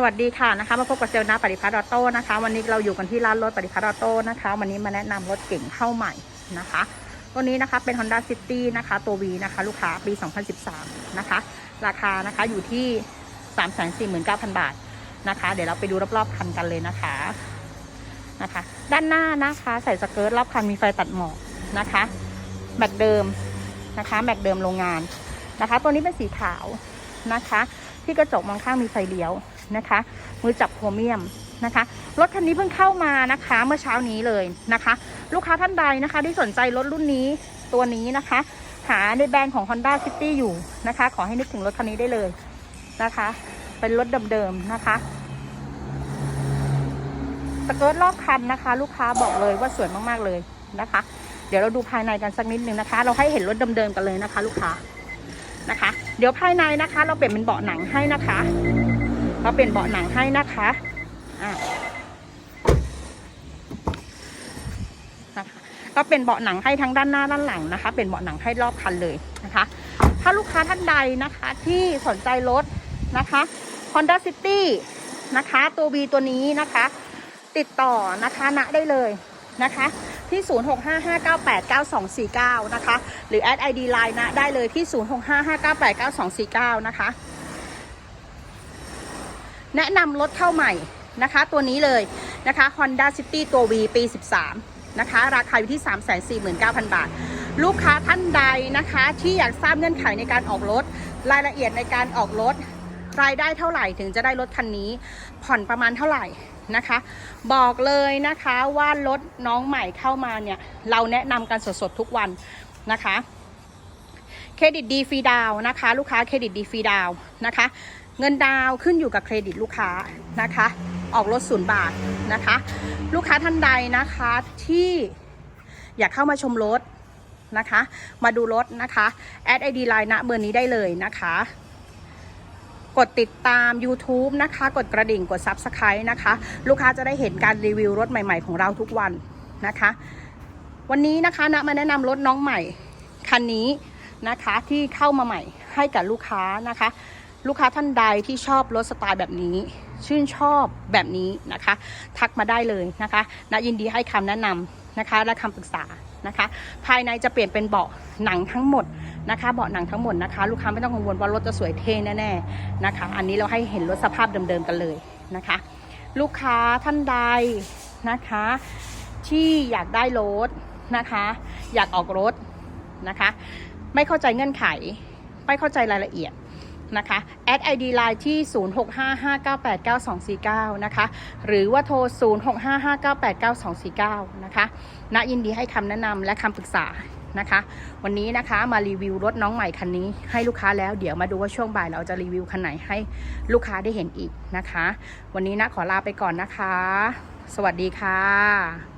สวัสดีค่ะนะคะมาพบกับเซลล์นาปฏิพัฒน์ออโต้นะคะ วันนี้เราอยู่กันที่ร้านรถปฏิพัฒน์ออโต้นะคะ วันนี้มาแนะนำรถเก่งเข้าใหม่นะคะตัวนี้นะคะเป็น Honda City นะคะ ตัว V นะคะ ลูกค้าปี 2013 นะคะ ราคานะคะอยู่ที่ 349,000 บาทนะคะ เดี๋ยวเราไปดูรอบๆคันกันเลยนะคะนะคะ ด้านหน้านะคะใส่สเกิร์ตรอบคันมีไฟตัดหมอกนะคะแม็กเดิมนะคะแม็กเดิมโรงงานนะคะ ตัวนี้เป็นสีขาวนะคะ ที่กระจกมองข้างมีไฟเลี้ยว นะคะ มือจับโครเมียมนะคะรถคันนี้เพิ่งเข้ามานะคะ เมื่อเช้านี้เลยนะคะ ลูกค้าท่านใดนะคะที่สนใจรถรุ่นนี้ตัวนี้นะคะ หาในแบรนด์ของ Honda City อยู่นะคะ ขอให้นึกถึงรถคันนี้ได้เลยนะคะ เป็นรถเดิมๆนะคะสเกิร์ตรอบคันนะคะ ลูกค้าบอกเลยว่าสวยมากๆเลยนะคะ เดี๋ยวเราดูภายในกันสักนิดนึงนะคะ เราให้เห็นรถเดิมๆกันเลยนะคะ ลูกค้านะคะ เดี๋ยวภายในนะคะ เราเปลี่ยนเป็นเบาะหนังให้นะคะ เราเปลี่ยนเบาะหนังให้นะคะอะนะคะเราเป็นเบาะหนังให้ทั้งด้านหน้าด้านหลังนะคะ เป็นเบาะหนังให้รอบคันเลยนะคะ ถ้าลูกค้าท่านใดนะคะที่สนใจรถนะคะ Honda City นะคะตัว V ตัวนี้นะคะ ติดต่อนะคะณได้เลยนะคะที่ 0655989249 นะคะ หรือแอด ID Line นะได้เลยที่ 0655989249 นะคะ แนะนำรถเข้าใหม่นะคะ ตัวนี้เลยนะคะ Honda City ตัว V ปี 13 นะคะ ราคาอยู่ที่ 349,000 บาท ลูกค้าท่านใดนะคะ ที่อยากทราบเงื่อนไขในการออกรถ รายละเอียดในการออกรถ รายได้เท่าไหร่ถึงจะได้รถคันนี้ ผ่อนประมาณเท่าไหร่นะคะ บอกเลยนะคะว่ารถน้องใหม่เข้ามาเนี่ย เราแนะนำกันสดๆทุกวันนะคะ เครดิตดีฟรีดาวนะคะ ลูกค้าเครดิตดีฟรีดาวนะคะ เงินดาวขึ้นอยู่กับเครดิตลูกค้านะคะ ออกรถศูนย์บาทนะคะ ลูกค้าท่านใดนะคะที่อยากเข้ามาชมรถนะคะ มาดูรถนะคะแอดไอดีไลน์ณเบอร์นี้ได้เลยนะคะ กดติดตาม YouTube นะคะ กดกระดิ่งกด Subscribe นะคะ ลูกค้าจะได้เห็นการรีวิวรถใหม่ๆของเราทุกวันนะคะ วันนี้นะคะนะมาแนะนำรถน้องใหม่ คันนี้นะคะที่เข้ามาใหม่ให้กับลูกค้านะคะ ลูกค้าท่านใดที่ชอบรถสไตล์แบบนี้ ชื่นชอบแบบนี้นะคะ ทักมาได้เลยนะคะนะยินดีให้คำแนะนำนะคะ และคำปรึกษานะคะ ภายในจะเปลี่ยนเป็นเบาะหนังทั้งหมดนะคะ เบาะหนังทั้งหมดนะคะ ลูกค้าไม่ต้องกังวลว่ารถจะสวยเท่แน่ๆนะคะ อันนี้เราให้เห็นรถสภาพเดิมๆกันเลยนะคะ ลูกค้าท่านใดนะคะ ที่อยากได้รถนะคะ อยากออกรถนะคะ ไม่เข้าใจเงื่อนไข ไม่เข้าใจรายละเอียด นะคะแอด ID Line ที่ 0655989249 นะคะ หรือว่าโทร 0655989249 นะคะณยินดีให้คำแนะนำและคำปรึกษานะคะ วันนี้นะคะมารีวิวรถน้องใหม่คันนี้ ให้ลูกค้าแล้วเดี๋ยวมาดูว่าช่วงบ่ายเราจะรีวิวคันไหนให้ลูกค้าได้เห็นอีกนะคะ วันนี้นะขอลาไปก่อนนะคะ สวัสดีค่ะ